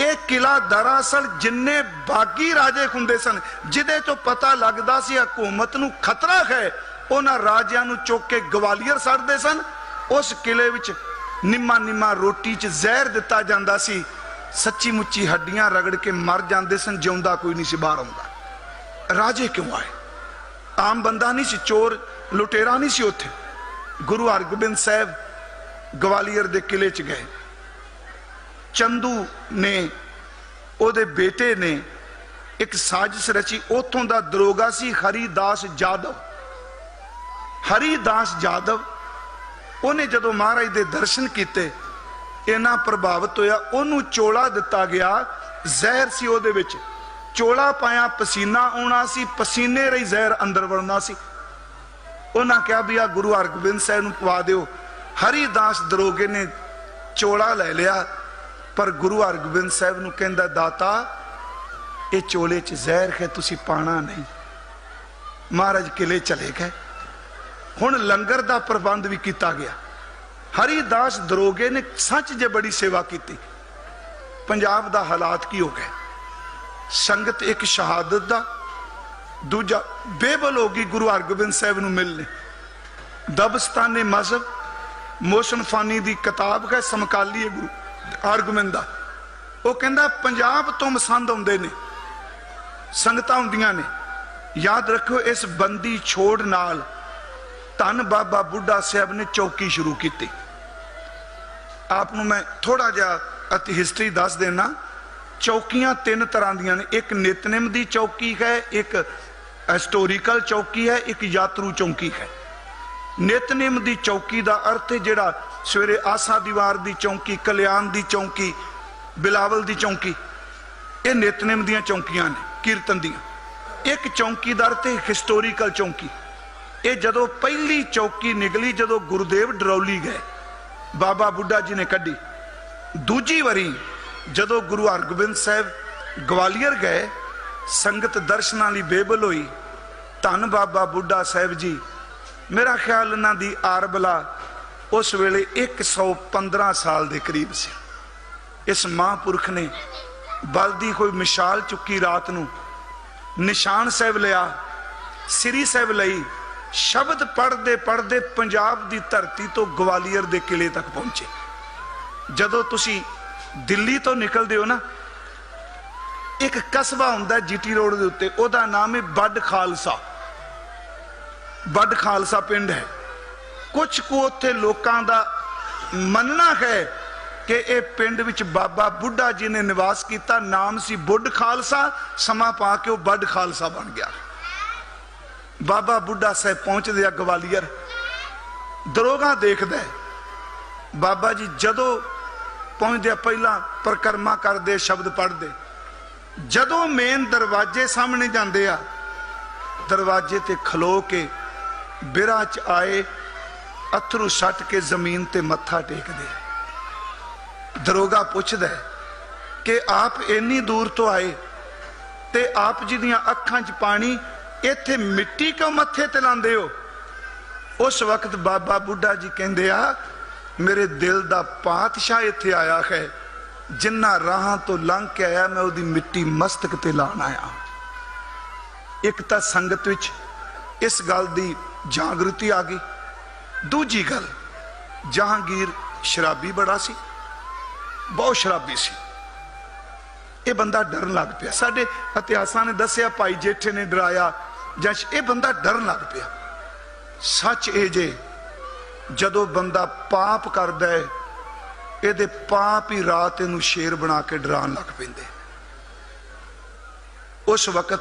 ਇਹ ਕਿਲਾ ਦਰਅਸਲ ਜਿੰਨੇ ਬਾਗੀ ਰਾਜੇ ਹੁੰਦੇ ਸਨ, ਜਿਹਦੇ ਤੋਂ ਪਤਾ ਲੱਗਦਾ ਸੀ ਹਕੂਮਤ ਨੂੰ ਖਤਰਾ ਹੈ, ਉਹਨਾਂ ਰਾਜਿਆਂ ਨੂੰ ਚੁੱਕ ਕੇ ਗਵਾਲੀਅਰ ਸੜਦੇ ਸਨ। ਉਸ ਕਿਲੇ ਵਿੱਚ ਨਿੰਮਾ ਨਿੰਮਾ ਰੋਟੀ 'ਚ ਜ਼ਹਿਰ ਦਿੱਤਾ ਜਾਂਦਾ ਸੀ। ਸੱਚੀ ਮੁੱਚੀ ਹੱਡੀਆਂ ਰਗੜ ਕੇ ਮਰ ਜਾਂਦੇ ਸਨ, ਜਿਉਂਦਾ ਕੋਈ ਨਹੀਂ ਸੀ, ਬਾਹਰ ਆਉਂਦਾ। ਰਾਜੇ ਕਿਉਂ ਆਏ? ਆਮ ਬੰਦਾ ਨਹੀਂ ਸੀ, ਚੋਰ ਲੁਟੇਰਾ ਨਹੀਂ ਸੀ ਉੱਥੇ। ਗੁਰੂ ਹਰਗੋਬਿੰਦ ਸਾਹਿਬ ਗਵਾਲੀਅਰ ਦੇ ਕਿਲੇ 'ਚ ਗਏ। ਚੰਦੂ ਨੇ, ਉਹਦੇ ਬੇਟੇ ਨੇ ਇੱਕ ਸਾਜ਼ਿਸ਼ ਰਚੀ, ਉਥੋਂ ਦਾ ਦਰੋਗਾ ਸੀ ਹਰੀਦਾਸ ਜਾਦਵ। ਹਰੀਦਾਸ ਜਾਦਵ, ਉਹਨੇ ਜਦੋਂ ਮਹਾਰਾਜ ਦੇ ਦਰਸ਼ਨ ਕੀਤੇ, ਇੰਨਾ ਪ੍ਰਭਾਵਿਤ ਹੋਇਆ, ਉਹਨੂੰ ਚੋਲਾ ਦਿੱਤਾ ਗਿਆ ਜ਼ਹਿਰ ਸੀ ਉਹਦੇ ਵਿੱਚ। ਚੋਲਾ ਪਾਇਆ, ਪਸੀਨਾ ਆਉਣਾ ਸੀ, ਪਸੀਨੇ ਰਹੀ ਜ਼ਹਿਰ ਅੰਦਰ ਵੜਨਾ ਸੀ। ਉਹਨਾਂ ਕਿਹਾ ਵੀ ਆ ਗੁਰੂ ਹਰਗੋਬਿੰਦ ਸਾਹਿਬ ਨੂੰ ਪਵਾ ਦਿਓ। ਹਰੀਦਾਸ ਦਰੋਗੇ ਨੇ ਚੋਲਾ ਲੈ ਲਿਆ, ਪਰ ਗੁਰੂ ਹਰਗੋਬਿੰਦ ਸਾਹਿਬ ਨੂੰ ਕਹਿੰਦਾ, ਦਾਤਾ, ਇਹ ਚੋਲੇ 'ਚ ਜ਼ਹਿਰ ਹੈ, ਤੁਸੀਂ ਪਾਣਾ ਨਹੀਂ। ਮਹਾਰਾਜ ਕਿਲੇ ਚਲੇ ਗਏ। ਹੁਣ ਲੰਗਰ ਦਾ ਪ੍ਰਬੰਧ ਵੀ ਕੀਤਾ ਗਿਆ। ਹਰੀਦਾਸ ਦਰੋਗੇ ਨੇ ਸੱਚ ਜੇ ਬੜੀ ਸੇਵਾ ਕੀਤੀ। ਪੰਜਾਬ ਦਾ ਹਾਲਾਤ ਕੀ ਹੋ ਗਿਆ? ਸੰਗਤ ਇੱਕ ਸ਼ਹਾਦਤ ਦਾ, ਦੂਜਾ ਬੇਬਲ ਹੋ ਗਈ ਗੁਰੂ ਹਰਗੋਬਿੰਦ ਸਾਹਿਬ ਨੂੰ ਮਿਲਨੇ। ਦਬਸਤਾਨੇ ਮਜ਼ਹਬ, ਮੋਸ਼ਨ ਫਾਨੀ ਦੀ ਕਿਤਾਬ ਹੈ ਸਮਕਾਲੀ ਗੁਰੂ ਹਰਗੋਬਿੰਦ ਦਾ। ਉਹ ਕਹਿੰਦਾ, ਪੰਜਾਬ ਤੋਂ ਮਸੰਦ ਆਉਂਦੇ ਨੇ, ਸੰਗਤਾਂ ਹੁੰਦੀਆਂ ਨੇ। ਯਾਦ ਰੱਖੋ ਇਸ ਬੰਦੀ ਛੋੜ ਨਾਲ ਧੰਨ ਬਾਬਾ ਬੁੱਢਾ ਸਾਹਿਬ ਨੇ ਚੌਕੀ ਸ਼ੁਰੂ ਕੀਤੀ। ਆਪ ਨੂੰ ਮੈਂ ਥੋੜਾ ਜਿਹਾ ਅਤੀ ਹਿਸਟਰੀ ਦੱਸ ਦੇਣਾ। ਚੌਕੀਆਂ ਤਿੰਨ ਤਰ੍ਹਾਂ ਦੀਆਂ ਨੇ। ਇੱਕ ਨਿਤਨੇਮ ਦੀ ਚੌਕੀ ਹੈ, ਇੱਕ ਹਿਸਟੋਰੀਕਲ ਚੌਕੀ ਹੈ, ਇੱਕ ਯਾਤਰੂ ਚੌਕੀ ਹੈ। ਨਿਤਨੇਮ ਦੀ ਚੌਕੀ ਦਾ ਅਰਥ ਹੈ ਜਿਹੜਾ ਸਵੇਰੇ ਆਸਾ ਦੀਵਾਰ ਦੀ ਚੌਕੀ, ਕਲਿਆਣ ਦੀ ਚੌਕੀ, ਬਿਲਾਵਲ ਦੀ ਚੌਕੀ, ਇਹ ਨਿਤਨੇਮ ਦੀਆਂ ਚੌਕੀਆਂ ਨੇ, ਕੀਰਤਨ ਦੀਆਂ। ਇੱਕ ਚੌਕੀ ਦਾ ਅਰਥ ਹਿਸਟੋਰੀਕਲ ਚੌਕੀ। ਇਹ ਜਦੋਂ ਪਹਿਲੀ ਚੌਕੀ ਨਿਕਲੀ, ਜਦੋਂ ਗੁਰਦੇਵ ਡਰੌਲੀ ਗਏ, ਬਾਬਾ ਬੁੱਢਾ ਜੀ ਨੇ ਕੱਢੀ। ਦੂਜੀ ਵਾਰੀ ਜਦੋਂ ਗੁਰੂ ਹਰਗੋਬਿੰਦ ਸਾਹਿਬ ਗਵਾਲੀਅਰ ਗਏ, ਸੰਗਤ ਦਰਸ਼ਨਾਂ ਲਈ ਬੇਬਲ ਹੋਈ। ਧੰਨ ਬਾਬਾ ਬੁੱਢਾ ਸਾਹਿਬ ਜੀ। ਮੇਰਾ ਖਿਆਲ ਇਹਨਾਂ ਦੀ ਆਰਬਲਾ ਉਸ ਵੇਲੇ 115 ਸਾਲ ਦੇ ਕਰੀਬ ਸੀ। ਇਸ ਮਹਾਂਪੁਰਖ ਨੇ ਬਲਦੀ ਕੋਈ ਮਿਸਾਲ ਚੁੱਕੀ ਰਾਤ ਨੂੰ ਨਿਸ਼ਾਨ ਸਾਹਿਬ ਲਿਆ, ਸ੍ਰੀ ਸਾਹਿਬ ਲਈ ਸ਼ਬਦ ਪੜ੍ਹਦੇ ਪੜ੍ਹਦੇ ਪੰਜਾਬ ਦੀ ਧਰਤੀ ਤੋਂ ਗਵਾਲੀਅਰ ਦੇ ਕਿਲੇ ਤੱਕ ਪਹੁੰਚੇ। ਜਦੋਂ ਤੁਸੀਂ ਦਿੱਲੀ ਤੋਂ ਨਿਕਲਦੇ ਹੋ ਨਾ, ਇੱਕ ਕਸਬਾ ਹੁੰਦਾ ਜੀਟੀ ਰੋਡ ਦੇ ਉੱਤੇ, ਉਹਦਾ ਨਾਮ ਹੈ ਬੱਡ ਖਾਲਸਾ। ਬੱਡ ਖਾਲਸਾ ਪਿੰਡ ਹੈ। ਕੁਝ ਕੁ ਉੱਥੇ ਲੋਕਾਂ ਦਾ ਮੰਨਣਾ ਹੈ ਕਿ ਇਹ ਪਿੰਡ ਵਿੱਚ ਬਾਬਾ ਬੁੱਢਾ ਜੀ ਨੇ ਨਿਵਾਸ ਕੀਤਾ, ਨਾਮ ਸੀ ਬੁੱਢ ਖਾਲਸਾ, ਸਮਾਂ ਪਾ ਕੇ ਉਹ ਬੱਡ ਖਾਲਸਾ ਬਣ ਗਿਆ। ਬਾਬਾ ਬੁੱਢਾ ਸਾਹਿਬ ਪਹੁੰਚਦੇ ਆ ਗਵਾਲੀਅਰ। ਦਰੋਗਾ ਦੇਖਦਾ ਬਾਬਾ ਜੀ ਜਦੋਂ ਪਹੁੰਚਦੇ ਪਹਿਲਾਂ ਪ੍ਰਕਰਮਾ ਕਰਦੇ, ਸ਼ਬਦ ਪੜ੍ਹਦੇ। ਜਦੋਂ ਮੇਨ ਦਰਵਾਜ਼ੇ ਸਾਹਮਣੇ ਜਾਂਦੇ ਆ, ਦਰਵਾਜ਼ੇ ਤੇ ਖਲੋ ਕੇ ਬਿਰਾ ਚ ਆਏ, ਅਥਰੂ ਸੱਟ ਕੇ ਜ਼ਮੀਨ ਤੇ ਮੱਥਾ ਟੇਕਦੇ ਦਰੋਗਾ ਪੁੱਛਦਾ ਕਿ ਆਪ ਇੰਨੀ ਦੂਰ ਤੋਂ ਆਏ ਤੇ ਆਪ ਜੀ ਦੀਆਂ ਅੱਖਾਂ 'ਚ ਪਾਣੀ ਇੱਥੇ ਮਿੱਟੀ ਕਿਉਂ ਮੱਥੇ ਤੇ ਲਾਉਂਦੇ ਹੋ? ਉਸ ਵਕਤ ਬਾਬਾ ਬੁੱਢਾ ਜੀ ਕਹਿੰਦੇ ਆ ਮੇਰੇ ਦਿਲ ਦਾ ਪਾਤਸ਼ਾਹ ਇੱਥੇ ਆਇਆ ਹੈ। ਜਿੰਨਾ ਰਾਹਾਂ ਤੋਂ ਲੰਘ ਕੇ ਆਇਆ, ਮੈਂ ਉਹਦੀ ਮਿੱਟੀ ਮਸਤਕ ਤੇ ਲਾਣ ਆਇਆ। ਇੱਕ ਤਾਂ ਸੰਗਤ ਵਿੱਚ ਇਸ ਗੱਲ ਦੀ ਜਾਗਰੂਕਤੀ ਆ ਗਈ। ਦੂਜੀ ਗੱਲ, ਜਹਾਂਗੀਰ ਸ਼ਰਾਬੀ ਬੜਾ ਸੀ। ਬਹੁਤ ਸ਼ਰਾਬੀ ਸੀ। ਇਹ ਬੰਦਾ ਡਰਨ ਲੱਗ ਪਿਆ। ਸਾਡੇ ਇਤਿਹਾਸਾਂ ਨੇ ਦੱਸਿਆ, ਭਾਈ ਜੇਠੇ ਨੇ ਡਰਾਇਆ ਜਾਂ ਇਹ ਬੰਦਾ ਡਰਨ ਲੱਗ ਪਿਆ। ਸੱਚ ਇਹ ਜੇ ਜਦੋਂ ਬੰਦਾ ਪਾਪ ਕਰਦਾ ਹੈ, ਇਹਦੇ ਪਾਪ ਹੀ ਰਾਤ ਇਹਨੂੰ ਸ਼ੇਰ ਬਣਾ ਕੇ ਡਰਾਉਣ ਲੱਗ ਪੈਂਦੇ। ਉਸ ਵਕਤ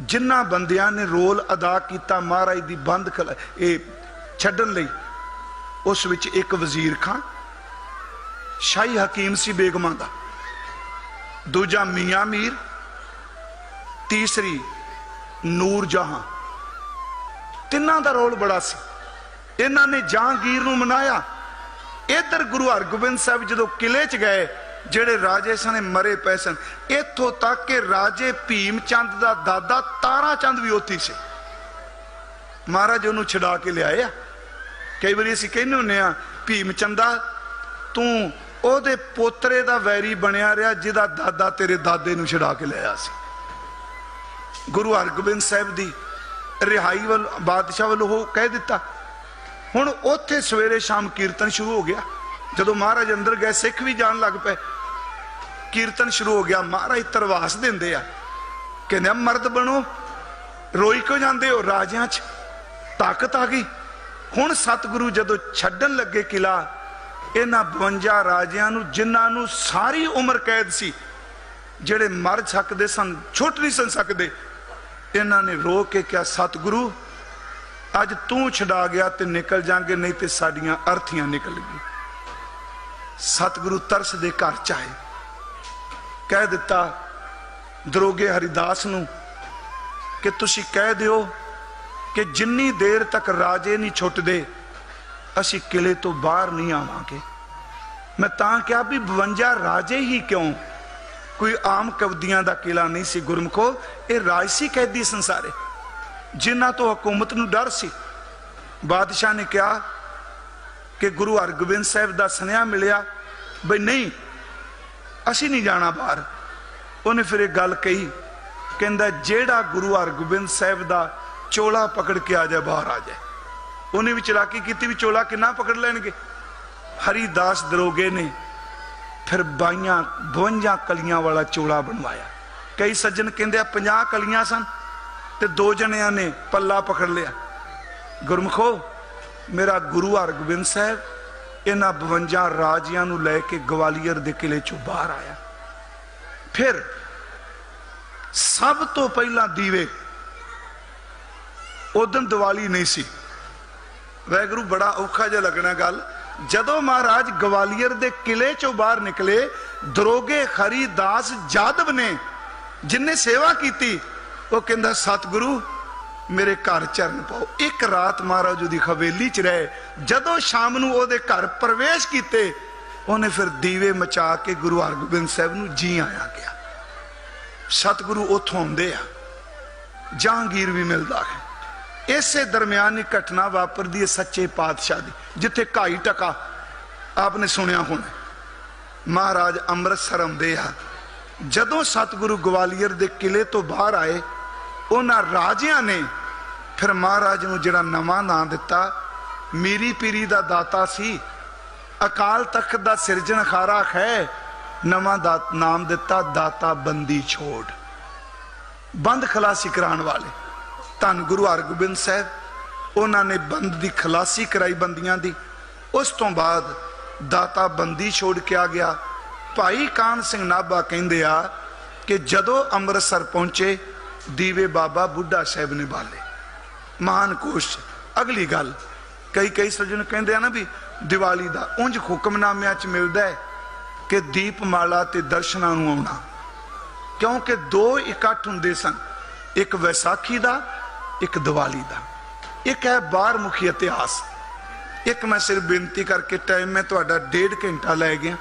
ਜਿਨ੍ਹਾਂ ਬੰਦਿਆਂ ਨੇ ਰੋਲ ਅਦਾ ਕੀਤਾ ਮਹਾਰਾਜ ਦੀ ਬੰਦ ਖਲਾ- ਇਹ ਛੱਡਣ ਲਈ, ਉਸ ਵਿੱਚ ਇੱਕ ਵਜ਼ੀਰ ਖਾਨ, ਸ਼ਾਹੀ ਹਕੀਮ ਸੀ ਬੇਗਮਾਂ ਦਾ। ਦੂਜਾ ਮੀਆਂ ਮੀਰ, ਤੀਸਰੀ ਨੂਰ ਜਹਾਂ। ਤਿੰਨਾਂ ਦਾ ਰੋਲ ਬੜਾ ਸੀ। ਇਹਨਾਂ ਨੇ ਜਹਾਂਗੀਰ ਨੂੰ ਮਨਾਇਆ। ਇਧਰ ਗੁਰੂ ਹਰਗੋਬਿੰਦ ਸਾਹਿਬ ਜਦੋਂ ਕਿਲੇ 'ਚ ਗਏ, ਜਿਹੜੇ ਰਾਜੇ ਸਨੇ ਮਰੇ ਪਏ ਸਨ। ਇੱਥੋਂ ਤੱਕ ਕਿ ਰਾਜੇ ਭੀਮ ਚੰਦ ਦਾ ਦਾਦਾ ਤਾਰਾ ਚੰਦ ਵੀ ਉੱਥੇ ਸੀ। ਮਹਾਰਾਜ ਉਹਨੂੰ ਛਡਾ ਕੇ ਲਿਆਏ ਆ। ਕਈ ਵਾਰੀ ਅਸੀਂ ਕਹਿੰਦੇ ਹੁੰਨੇ ਆ ਭੀਮ ਚੰਦਾ ਤੂੰ ਉਹਦੇ ਪੋਤਰੇ ਦਾ ਵੈਰੀ ਬਣਿਆ ਰਿਹਾ, ਜਿਹਦਾ ਦਾਦਾ ਤੇਰੇ ਦਾਦੇ ਨੂੰ ਛਡਾ ਕੇ ਲਿਆਇਆ ਸੀ। ਗੁਰੂ ਹਰਗੋਬਿੰਦ ਸਾਹਿਬ ਦੀ ਰਿਹਾਈ ਵੱਲ, ਬਾਦਸ਼ਾਹ ਵੱਲੋਂ ਉਹ ਕਹਿ ਦਿੱਤਾ ਹੁਣ ਉੱਥੇ ਸਵੇਰੇ ਸ਼ਾਮ ਕੀਰਤਨ ਸ਼ੁਰੂ ਹੋ ਗਿਆ। ਜਦੋਂ ਮਹਾਰਾਜ ਅੰਦਰ ਗਏ, ਸਿੱਖ ਵੀ ਜਾਣ ਲੱਗ ਪਏ। ਕੀਰਤਨ ਸ਼ੁਰੂ ਹੋ ਗਿਆ। ਮਹਾਰਾਜ ਤਰਵਾਸ ਦਿੰਦੇ ਆ। ਕਹਿੰਦੇ ਮਰਦ ਬਣੋ, ਰੋਈ ਕਿਉਂ ਜਾਂਦੇ ਹੋ? ਰਾਜਿਆਂ 'ਚ ਤਾਕਤ ਆ ਗਈ। ਹੁਣ ਸਤਿਗੁਰੂ ਜਦੋਂ ਛੱਡਣ ਲੱਗੇ ਕਿਲਾ, ਇਹਨਾਂ 52 ਰਾਜਿਆਂ ਨੂੰ, ਜਿਨ੍ਹਾਂ ਨੂੰ ਸਾਰੀ ਉਮਰ ਕੈਦ ਸੀ, ਜਿਹੜੇ ਮਰ ਸਕਦੇ ਸਨ, ਛੁੱਟ ਨਹੀਂ ਸਨ ਸਕਦੇ, ਇਹਨਾਂ ਨੇ ਰੋ ਕੇ ਕਿਹਾ, ਸਤਿਗੁਰੂ ਅੱਜ ਤੂੰ ਛਡਾ ਗਿਆ ਤੇ ਨਿਕਲ ਜਾਾਂਗੇ, ਨਹੀਂ ਤੇ ਸਾਡੀਆਂ ਅਰਥੀਆਂ ਨਿਕਲ ਗਈ ਸਤਿਗੁਰੂ ਤਰਸ ਦੇ ਘਰ ਚ ਆਏ। ਕਹਿ ਦਿੱਤਾ, ਦਰੋਗੇ ਹਰੀਦਾਸ ਨੂੰ ਕਿ ਤੁਸੀਂ ਕਹਿ ਦਿਓ ਕਿ ਜਿੰਨੀ ਦੇਰ ਤੱਕ ਰਾਜੇ ਨਹੀਂ ਛੁੱਟਦੇ, ਅਸੀਂ ਕਿਲੇ ਤੋਂ ਬਾਹਰ ਨਹੀਂ ਆਵਾਂਗੇ। ਮੈਂ ਤਾਂ ਕਿਹਾ ਵੀ 52 ਰਾਜੇ ਹੀ ਕਿਉਂ? ਕੋਈ ਆਮ ਕਵਦੀਆਂ ਦਾ ਕਿਲਾ ਨਹੀਂ ਸੀ ਗੁਰਮਖੋ, ਇਹ ਰਾਜਸੀ ਕੈਦੀ ਸੰਸਾਰੇ। ਜਿਨ੍ਹਾਂ ਤੋਂ ਹਕੂਮਤ ਨੂੰ ਡਰ ਸੀ। ਬਾਦਸ਼ਾਹ ਨੇ ਕਿਹਾ ਕਿ ਗੁਰੂ ਹਰਗੋਬਿੰਦ ਸਾਹਿਬ ਦਾ ਸੁਨੇਹਾ ਮਿਲਿਆ ਬਈ ਨਹੀਂ, ਅਸੀਂ ਨਹੀਂ ਜਾਣਾ ਬਾਹਰ। ਉਹਨੇ ਫਿਰ ਇਹ ਗੱਲ ਕਹੀ, ਕਹਿੰਦਾ ਜਿਹੜਾ ਗੁਰੂ ਹਰਗੋਬਿੰਦ ਸਾਹਿਬ ਦਾ ਚੋਲਾ ਪਕੜ ਕੇ ਆ ਜਾਏ, ਬਾਹਰ ਆ ਜਾਏ। ਉਹਨੇ ਵੀ ਚਲਾਕੀ ਕੀਤੀ ਵੀ ਚੋਲਾ ਕਿੰਨਾ ਪਕੜ ਲੈਣਗੇ। ਹਰੀਦਾਸ ਦਰੋਗੇ ਨੇ ਫਿਰ ਬਾਈਆਂ 52 ਕਲੀਆਂ ਵਾਲਾ ਚੋਲਾ ਬਣਵਾਇਆ। ਕਈ ਸੱਜਣ ਕਹਿੰਦੇ ਆ 50 ਕਲੀਆਂ ਸਨ। ਤੇ ਦੋ ਜਣਿਆਂ ਨੇ ਪੱਲਾ ਪਕੜ ਲਿਆ। ਗੁਰਮਖੋ, ਮੇਰਾ ਗੁਰੂ ਹਰਗੋਬਿੰਦ ਸਾਹਿਬ ਇਹਨਾਂ 52 ਰਾਜਿਆਂ ਨੂੰ ਲੈ ਕੇ ਗਵਾਲੀਅਰ ਦੇ ਕਿਲੇ ਚੋਂ ਬਾਹਰ ਆਇਆ। ਫਿਰ ਸਭ ਤੋਂ ਪਹਿਲਾਂ ਦੀਵੇ ਉਦੋਂ ਦੀਵਾਲੀ ਨਹੀਂ ਸੀ। ਵੈਗਰੂ ਬੜਾ ਔਖਾ ਜਿਹਾ ਲੱਗਣਾ ਗੱਲ। ਜਦੋਂ ਮਹਾਰਾਜ ਗਵਾਲੀਅਰ ਦੇ ਕਿਲੇ ਚੋਂ ਬਾਹਰ ਨਿਕਲੇ, ਦਰੋਗੇ ਖਰੀਦਾਸ ਜਾਦਵ ਨੇ ਜਿਨਨੇ ਸੇਵਾ ਕੀਤੀ ਉਹ ਕਹਿੰਦਾ, ਸਤਿਗੁਰੂ, ਮੇਰੇ ਘਰ ਚਰਨ ਪਾਓ। ਇੱਕ ਰਾਤ ਮਹਾਰਾਜ ਉਹਦੀ ਹਵੇਲੀ 'ਚ ਰਹੇ। ਜਦੋਂ ਸ਼ਾਮ ਨੂੰ ਉਹਦੇ ਘਰ ਪ੍ਰਵੇਸ਼ ਕੀਤੇ, ਉਹਨੇ ਫਿਰ ਦੀਵੇ ਮਚਾ ਕੇ ਗੁਰੂ ਹਰਗੋਬਿੰਦ ਸਾਹਿਬ ਨੂੰ ਜੀ ਆਇਆ ਗਿਆ। ਸਤਿਗੁਰੂ ਉੱਥੋਂ ਆਉਂਦੇ ਆ। ਜਹਾਂਗੀਰ ਵੀ ਮਿਲਦਾ ਹੈ। ਇਸੇ ਦਰਮਿਆਨ ਹੀ ਘਟਨਾ ਵਾਪਰਦੀ ਹੈ ਸੱਚੇ ਪਾਤਸ਼ਾਹ ਦੀ, ਜਿੱਥੇ ਕਾਈ ਟਕਾ। ਆਪਨੇ ਸੁਣਿਆ ਹੋਣਾ, ਮਹਾਰਾਜ ਅੰਮ੍ਰਿਤਸਰ ਆਉਂਦੇ ਆ। ਜਦੋਂ ਸਤਿਗੁਰੂ ਗਵਾਲੀਅਰ ਦੇ ਕਿਲੇ ਤੋਂ ਬਾਹਰ ਆਏ ਉਹਨਾਂ ਰਾਜਿਆਂ ਨੇ ਫਿਰ ਮਹਾਰਾਜ ਨੂੰ ਜਿਹੜਾ ਨਵਾਂ ਨਾਂ ਦਿੱਤਾ, ਮੀਰੀ ਪੀਰੀ ਦਾ ਦਾਤਾ ਸੀ, ਅਕਾਲ ਤਖਤ ਦਾ ਸਿਰਜਣਹਾਰਾ ਹੈ ਨਵਾਂ ਦਾ ਨਾਮ ਦਿੱਤਾ ਦਾਤਾ ਬੰਦੀ ਛੋੜ। ਬੰਦ ਖਲਾਸੀ ਕਰਾਉਣ ਵਾਲੇ, ਧੰਨ ਗੁਰੂ ਹਰਗੋਬਿੰਦ ਸਾਹਿਬ, ਉਹਨਾਂ ਨੇ ਬੰਦ ਦੀ ਖਲਾਸੀ ਕਰਾਈ ਬੰਦੀਆਂ ਦੀ। ਉਸ ਤੋਂ ਬਾਅਦ ਦਾਤਾ ਬੰਦੀ ਛੋੜ ਕੇ ਆ ਗਿਆ। ਭਾਈ ਕਾਨ ਸਿੰਘ ਨਾਭਾ ਕਹਿੰਦੇ ਆ ਕਿ ਜਦੋਂ ਅੰਮ੍ਰਿਤਸਰ ਪਹੁੰਚੇ ਦੀਵੇ ਬਾਬਾ ਬੁੱਢਾ ਸਾਹਿਬ ਨੇ ਬਾਲੇ ਮਹਾਨ ਕੋਸ਼, ਅਗਲੀ ਗੱਲ। ਕਈ ਕਈ ਸੱਜਣ ਕਹਿੰਦੇ ਆ ਨਾ ਵੀ ਦੀਵਾਲੀ ਦਾ ਉਂਝ ਹੁਕਮਨਾਮਿਆਂ 'ਚ ਮਿਲਦਾ ਹੈ ਕਿ ਦੀਪਮਾਲਾ ਤੇ ਦਰਸ਼ਨਾਂ ਨੂੰ ਆਉਣਾ। ਕਿਉਂਕਿ ਦੋ ਇਕੱਠ ਹੁੰਦੇ ਸਨ, ਇੱਕ ਵਿਸਾਖੀ ਦਾ, ਇੱਕ ਦੀਵਾਲੀ ਦਾ। ਇੱਕ ਹੈ ਬਾਹਰ ਮੁਖੀ ਇਤਿਹਾਸ। ਇੱਕ ਮੈਂ ਸਿਰਫ ਬੇਨਤੀ ਕਰਕੇ ਟਾਈਮ ਮੈਂ ਤੁਹਾਡਾ ਡੇਢ ਘੰਟਾ ਲੈ ਗਿਆ,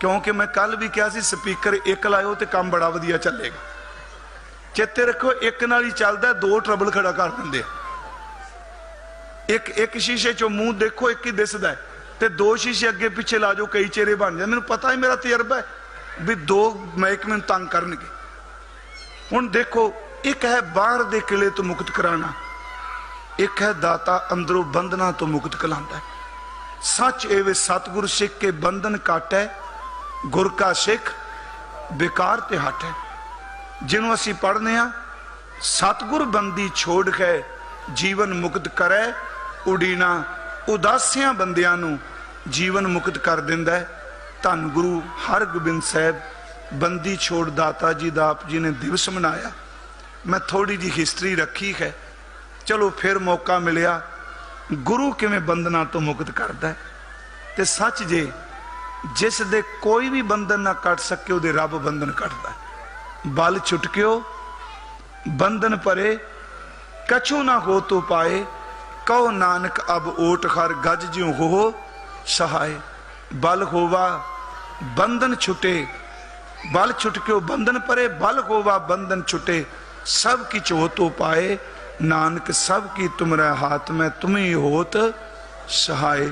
ਕਿਉਂਕਿ ਮੈਂ ਕੱਲ ਵੀ ਕਿਹਾ ਸੀ, ਸਪੀਕਰ ਇੱਕ ਲਾਇਓ ਤੇ ਕੰਮ ਬੜਾ ਵਧੀਆ ਚੱਲੇਗਾ। ਚੇਤੇ ਰੱਖੋ ਇੱਕ ਨਾਲ ਹੀ ਚੱਲਦਾ, ਦੋ ਟਰਬਲ ਖੜਾ ਕਰ ਦਿੰਦੇ ਆ। ਇੱਕ ਇੱਕ ਸ਼ੀਸ਼ੇ ਚੋਂ ਮੂੰਹ ਦੇਖੋ, ਇੱਕ ਹੀ ਦਿਸਦਾ ਤੇ ਦੋ ਸ਼ੀਸ਼ੇ ਅੱਗੇ ਪਿੱਛੇ ਲਾ ਜਾਓ, ਕਈ ਚਿਹਰੇ ਬਣ ਜਾਂਦੇ। ਮੈਨੂੰ ਪਤਾ ਹੀ ਮੇਰਾ ਤਜਰਬਾ ਹੈ ਵੀ ਦੋ ਮਹਿਕਮੇ ਨੂੰ ਤੰਗ ਕਰਨਗੇ। ਹੁਣ ਦੇਖੋ, ਇੱਕ ਹੈ ਬਾਹਰ ਦੇ ਕਿਲੇ ਤੋਂ ਮੁਕਤ ਕਰਾਣਾ, ਇੱਕ ਹੈ ਦਾਤਾ ਅੰਦਰੋਂ ਬੰਧਨਾਂ ਤੋਂ ਮੁਕਤ ਕਲਾਂਦਾ ਸੱਚ ਏਵੇਂ ਸਤਿਗੁਰ ਸਿੱਖ ਕੇ ਬੰਧਨ ਕਾਟੈ, ਗੁਰ ਕਾ ਸਿੱਖ ਬੇਕਾਰ ਤੇ ਹਟੈ ਜਿਹਨੂੰ ਅਸੀਂ ਪੜ੍ਹਨੇ ਆ ਸਤਿਗੁਰ ਬੰਦੀ ਛੋੜ ਕੇ ਜੀਵਨ ਮੁਕਤ ਕਰੈ, ਉਡੀਨਾ ਉਦਾਸੀਆਂ ਬੰਦਿਆਂ ਨੂੰ ਜੀਵਨ ਮੁਕਤ ਕਰ ਦਿੰਦਾ ਹੈ। ਧੰਨ ਗੁਰੂ ਹਰਗੋਬਿੰਦ ਸਾਹਿਬ, ਬੰਦੀ ਛੋੜ ਦਾਤਾ ਜੀ ਦਾ ਆਪ ਜੀ ਨੇ ਦਿਵਸ ਮਨਾਇਆ। ਮੈਂ ਥੋੜੀ ਜੀ ਹਿਸਟਰੀ ਰੱਖੀ ਹੈ। ਚਲੋ ਫਿਰ ਮੌਕਾ ਮਿਲਿਆ। ਗੁਰੂ ਕਿਵੇਂ ਬੰਧਨਾਂ ਤੋਂ ਮੁਕਤ ਕਰਦਾ ਹੈ? ਤੇ ਸੱਚ ਜੇ, ਜਿਸ ਦੇ ਕੋਈ ਵੀ ਬੰਧਨ ਨਾ ਕੱਟ ਸਕੇ, ਉਹਦੇ ਰੱਬ ਬੰਧਨ ਕੱਟਦਾ ਹੈ। ਬਲ ਛੁਟਕਿਓ ਬੰਧਨ ਪਰੇ ਕਛੂ ਨਾ ਹੋ ਤੋ ਪਾਏ ਕਹੋ ਨਾਨਕ ਅਬ ਓਟ ਹਰ ਗਜ ਜਿਉ ਹੋ ਸਹਾਏ ਬਲ ਹੋਵਾ ਬੰਧਨ ਛੁਟੇ ਬਲ ਛੁਟਕਿਓ ਬੰਧਨ ਪਰੇ ਬਲ ਹੋਵਾ ਬੰਧਨ ਛੁਟੇ ਸਭ ਕੀ ਚੋ ਤੋ ਪਾਏ ਨਾਨਕ ਸਭ ਕੀ ਤੁਮਰਾ ਹਾਥ ਮੈਂ ਤੁਮੀ ਹੋਤ ਸਹਾਏ